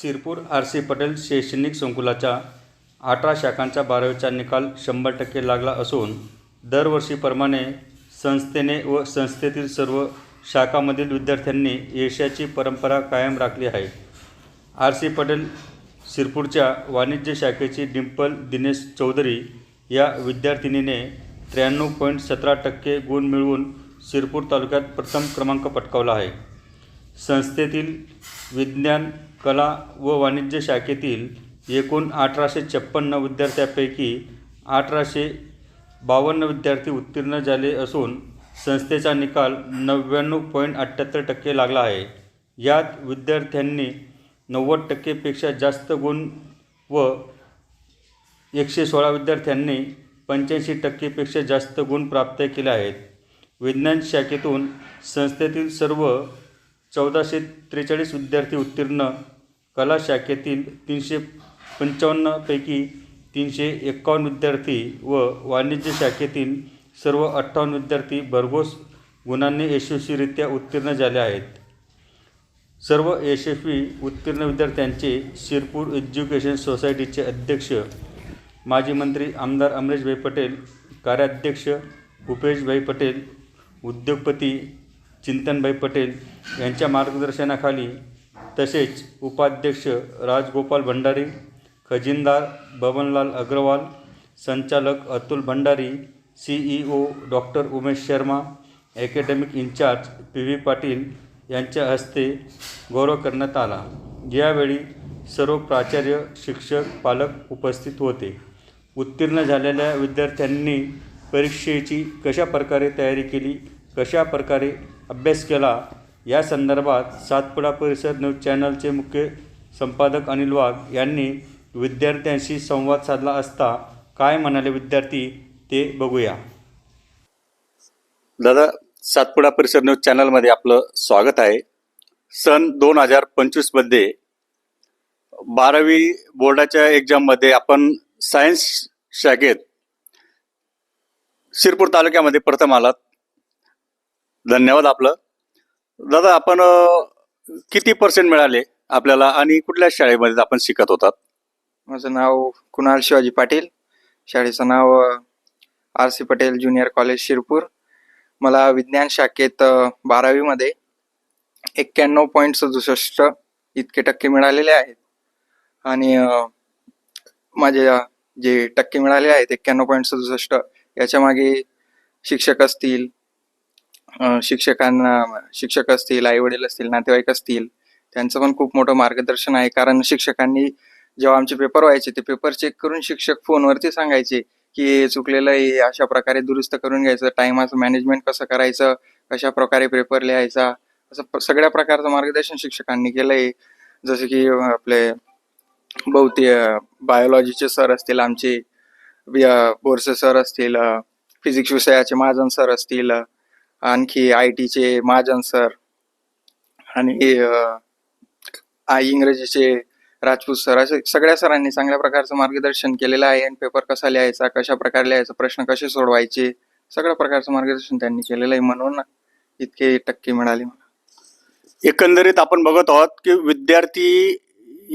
Sirpur R C Patel शैक्षणिक संकुलाच्या अठरा शाखांचा बारावीचा निकाल शंभर टक्के लागला असून दरवर्षीप्रमाणे संस्थेने व संस्थेतील सर्व शाखामधील विद्यार्थ्यांनी यशाची परंपरा कायम राखली आहे. आर सी पटेल सिरपूरच्या वाणिज्य शाखेची डिंपल दिनेश चौधरी या विद्यार्थिनीने त्र्याण्णव पॉईंट सतरा टक्के गुण मिळवून सिरपूर तालुक्यात प्रथम क्रमांक पटकावला आहे. संस्थेतील विज्ञान कला व वाणिज्य शाखेतील एकूण अठराशे छप्पन्न विद्यार्थ्यांपैकी अठराशे बावन्न विद्यार्थी उत्तीर्ण झाले असून संस्थेचा निकाल नव्याण्णव पॉईंट अठ्ठ्याहत्तर टक्के लागला आहे. यात विद्यार्थ्यांनी नव्वद टक्केपेक्षा जास्त गुण व एकशे सोळा विद्यार्थ्यांनी पंच्याऐंशी टक्केपेक्षा जास्त गुण प्राप्त केले आहेत. विज्ञान शाखेतून संस्थेतील सर्व चौदाशे त्रेचाळीस विद्यार्थी उत्तीर्ण कला शाखेतील तीनशे पंचावन्नपैकी तीनशे एकावन्न विद्यार्थी व वाणिज्य शाखेतील सर्व अठ्ठावन्न विद्यार्थी भरघोस गुणांनी यशस्वीरित्या उत्तीर्ण झाले आहेत. सर्व यशस्वी उत्तीर्ण विद्यार्थ्यांचे शिरपूर एज्युकेशन सोसायटीचे अध्यक्ष माजी मंत्री आमदार अमरेशभाई पटेल कार्याध्यक्ष भूपेशभाई पटेल उद्योगपती चिंतनभाई पटेल यांच्या मार्गदर्शनाखाली तसेच उपाध्यक्ष राजगोपाल भंडारी खजिनदार बबनलाल अग्रवाल संचालक Atul Bhandari C E O doctor Umesh Sharma academic incharge P V Patil यांच्या हस्ते गौरव करण्यात आला. यावेळी सर्व प्राचार्य शिक्षक पालक उपस्थित होते. उत्तीर्ण झालेल्या विद्यार्थ्यांनी परीक्षेची कशा प्रकारे तयारी केली? कशा प्रकारे अभ्यास केला या संदर्भात सातपुडा परिसर न्यूज चॅनलचे मुख्य संपादक अनिल वाघ यांनी विद्यार्थ्यांशी संवाद साधला असता काय म्हणाले विद्यार्थी ते बघूया. दादा सातपुडा परिसर न्यूज चॅनलमध्ये आपलं स्वागत आहे. सन दोन हजार पंचवीसमध्ये बारावी बोर्डाच्या एक्झाममध्ये आपण सायन्स शाखेत शिरपूर तालुक्यामध्ये प्रथम आलात. धन्यवाद आपलं. दादा आपण किती पर्सेंट मिळाले आपल्याला आणि कुठल्या शाळेमध्ये आपण शिकत होतात? माझं नाव कुणाल शिवाजी पाटील. शाळेचं नाव R C Patel junior college Shirpur. मला विज्ञान शाखेत बारावीमध्ये एक्क्याण्णव पॉईंट सदुसष्ट इतके टक्के मिळालेले आहेत. आणि माझे जे टक्के मिळाले आहेत एक्क्याण्णव पॉईंट सदुसष्ट याच्या मागे शिक्षक असतील शिक्षकांना शिक्षक असतील आई वडील असतील नातेवाईक असतील त्यांचं पण खूप मोठं मार्गदर्शन आहे. कारण शिक्षकांनी जेव्हा आमचे पेपर व्हायचे ते पेपर चेक करून शिक्षक फोनवरती सांगायचे की चुकलेलं आहे हे अशा प्रकारे दुरुस्त करून घ्यायचं टायमाचं मॅनेजमेंट कसं करायचं कशा प्रकारे पेपर लिहायचा असं सगळ्या प्रकारचं मार्गदर्शन शिक्षकांनी केलंय. जसं की आपले बहुते बायोलॉजीचे सर असतील आमचे वि- बोरसे सर असतील फिजिक्स विषयाचे महाजन सर असतील आणखी आय टीचे महाजन सर आणि आय इंग्रजीचे राजपूत सर असे सगळ्या सरांनी चांगल्या प्रकारचं मार्गदर्शन केलेलं आहे. आणि पेपर कसा लिहायचा कशा प्रकारे लिहायचा प्रश्न कसे सोडवायचे सगळ्या प्रकारचं मार्गदर्शन त्यांनी केलेलं आहे म्हणून इतके टक्के मिळाले एकंदरीत आपण बघत आहोत की विद्यार्थी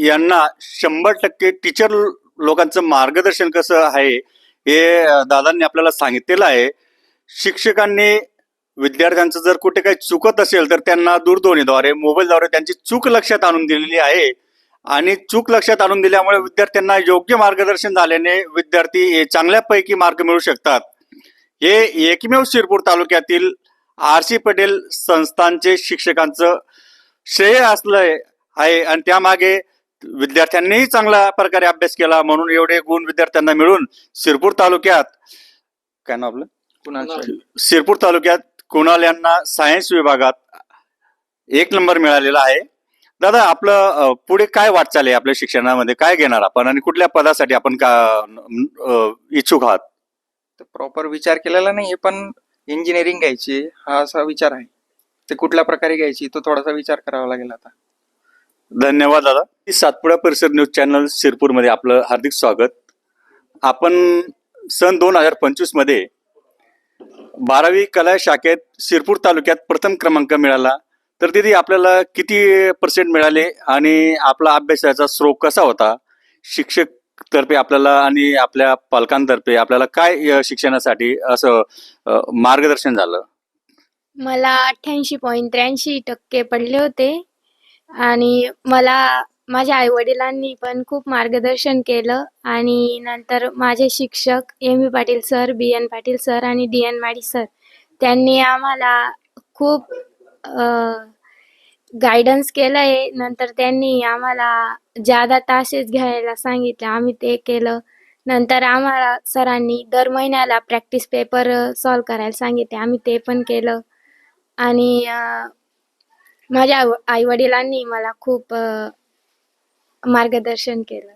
यांना शंभर टक्के टीचर लोकांचं मार्गदर्शन कसं आहे हे दादांनी आपल्याला सांगितलेलं आहे. शिक्षकांनी विद्यार्थ्यांचं जर कुठे काही चुकत असेल तर त्यांना दूरध्वनीद्वारे मोबाईलद्वारे त्यांची चूक लक्षात आणून दिलेली आहे. आणि चूक लक्षात आणून दिल्यामुळे विद्यार्थ्यांना योग्य मार्गदर्शन झाल्याने विद्यार्थी हे चांगल्यापैकी मार्क मिळू शकतात. हे एकमेव शिरपूर तालुक्यातील आर सी पटेल संस्थांचे शिक्षकांचं श्रेय असलंय आहे. आणि त्यामागे विद्यार्थ्यांनीही चांगल्या प्रकारे अभ्यास केला म्हणून एवढे गुण विद्यार्थ्यांना मिळून शिरपूर तालुक्यात काय नाव आपलं. शिरपूर तालुक्यात कुणाल यांना सायन्स विभागात एक नंबर मिळालेला आहे. दादा आपलं पुढे काय वाटचाल आहे आपल्या शिक्षणामध्ये? काय घेणार आपण आणि कुठल्या पदासाठी आपण का इच्छुक आहात? तर प्रॉपर विचार केलेला नाही पण इंजिनिअरिंग घ्यायची हा असा विचार आहे. ते कुठल्या प्रकारे घ्यायची तो थोडासा विचार करावा लागेल आता. धन्यवाद दादा. सातपुडा परिसर न्यूज चॅनल शिरपूरमध्ये आपलं हार्दिक स्वागत. आपण सन दोन हजार पंचवीसमध्ये बारावी कला शाखेत शिरपूर तालुक्यात प्रथम क्रमांक मिळाला. तर तिथे आपल्याला किती पर्सेंट मिळाले आणि आपला अभ्यासाचा स्रोत कसा होता? शिक्षक तर्फे आपल्याला आणि आपल्या पालकांतर्फे आपल्याला काय शिक्षणासाठी असं मार्गदर्शन झालं? मला अठ्ठ्याऐंशी पॉईंट त्र्याऐंशी टक्के पडले होते. आणि मला माझ्या आईवडिलांनी पण खूप मार्गदर्शन केलं आणि नंतर माझे शिक्षक M V Patil sir B N Patil sir आणि डी एन माडी सर त्यांनी आम्हाला खूप गायडन्स केलं आहे नंतर त्यांनी आम्हाला जादा तासेस घ्यायला सांगितले. आम्ही ते केलं. नंतर आम्हाला सरांनी दर महिन्याला प्रॅक्टिस पेपर सॉल्व करायला सांगितले. आम्ही ते पण केलं. आणि माझ्या आई वडिलांनी मला खूप मार्गदर्शन केलं.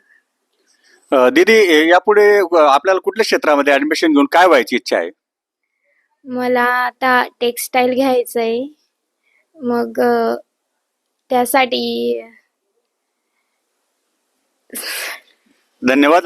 अ, दीदी ए, यापुढे अ, आपल्याला कुठल्या क्षेत्रामध्ये ऍडमिशन घेऊन काय व्हायची इच्छा आहे? मला आता टेक्स्टाईल घ्यायचं आहे मग अ, त्यासाठी धन्यवाद.